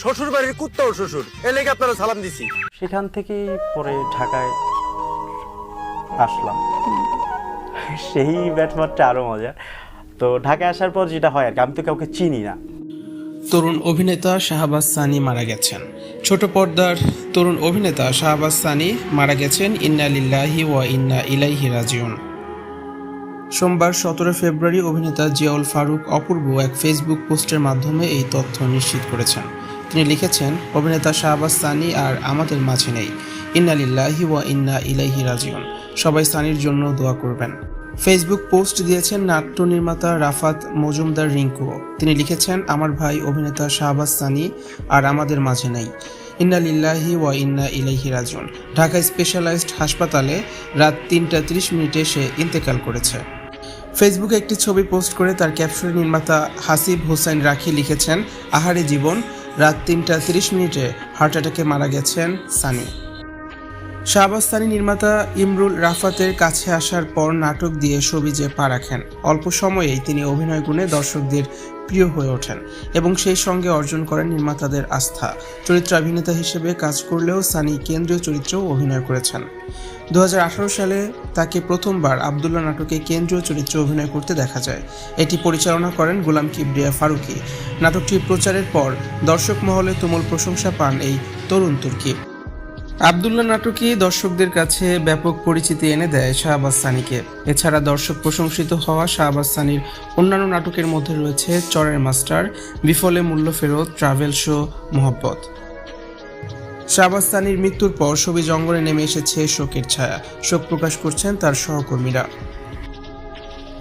শ্বশুর বাড়ির কুত্তাও শ্বশুর। এ লেগে আপনারা সালাম দিছি। সেখান থেকেই পরে ঢাকায় আসলাম। সেই ব্যাটমারটা আরও মজার। তো ঢাকায় আসার পর যেটা হয় আর কি আমি তো কাউকে চিনি না। তরুণ অভিনেতা শাহবাজ সানি মারা গেছেন। ছোট পর্দার তরুণ অভিনেতা শাহবাজ সানি মারা গেছেন ইন্না লিল্লাহি ওয়া ইন্না ইলাইহি রাজিউন। সোমবার সতেরো ফেব্রুয়ারি অভিনেতা জিয়াউল ফারুক অপূর্ব এক ফেসবুক পোস্টের মাধ্যমে এই তথ্য নিশ্চিত করেছেন। তিনি লিখেছেন, অভিনেতা শাহবাজ সানি আর আমাদের মাঝে নেই। ইন্না লিল্লাহি ওয়া ইন্না ইলাইহি রাজিউন। সবাই সানির জন্য দোয়া করবেন। ফেসবুক পোস্ট দিয়েছেন নাট্য নির্মাতা রাফাত মজুমদার রিঙ্কু। তিনি লিখেছেন, আমার ভাই অভিনেতা শাহবাজ সানি আর আমাদের মাঝে নেই। ইন্না লিল্লাহি ওয়া ইন্না ইলাইহি রাজিউন। ঢাকা স্পেশালাইজড হাসপাতালে রাত তিনটা ত্রিশ মিনিটে সে ইন্তেকাল করেছে। ফেসবুকে একটি ছবি পোস্ট করে তার ক্যাপশনে নির্মাতা হাসিব হোসেন রাখি লিখেছেন, আহারে জীবন রাত তিনটা তিরিশ মিনিটে হার্ট অ্যাটাকে মারা গেছেন সানি। শাহবাজ সানি নির্মাতা ইমরুল রাফাতের কাছে আসার পর নাটক দিয়ে সবিজে পা রাখেন। অল্প সময়েই তিনি অভিনয় গুণে দর্শকদের প্রিয় হয়ে ওঠেন এবং সেই সঙ্গে অর্জন করেন নির্মাতাদের আস্থা। চরিত্র অভিনেতা হিসেবে কাজ করলেও সানি কেন্দ্রীয় চরিত্রেও অভিনয় করেছেন। দু হাজার আঠারো সালে তাকে প্রথমবার আবদুল্লাহ নাটকে কেন্দ্রীয় চরিত্রে অভিনয় করতে দেখা যায়। এটি পরিচালনা করেন গোলাম কিবরিয়া ফারুকি। নাটকটি প্রচারের পর দর্শক মহলে তুমুল প্রশংসা পান এই তরুণ তুর্কি। আবদুল্লাহ নাটকই দর্শকদের কাছে ব্যাপক পরিচিতি এনে দেয় শাহবাজ সানিকে। এছাড়া দর্শক প্রশংসিত হওয়া শাহবাজ সানির অন্যান্য নাটকের মধ্যে রয়েছে চরের মাস্টার, বিফলে মূল্য ফেরত, ট্রাভেল শো, মোহব্বত। শাহবাজ সানির মৃত্যুর পর ছবি জঙ্গলে নেমে এসেছে শোকের ছায়া। শোক প্রকাশ করছেন তার সহকর্মীরা।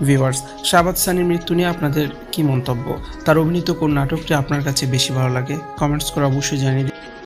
ভিউয়ার্স, শাহবাজ সানির মৃত্যু নিয়ে আপনাদের কি মন্তব্য? তার অভিনীত কোন নাটকটি আপনার কাছে বেশি ভালো লাগে? কমেন্টস করে অবশ্যই জানিয়ে।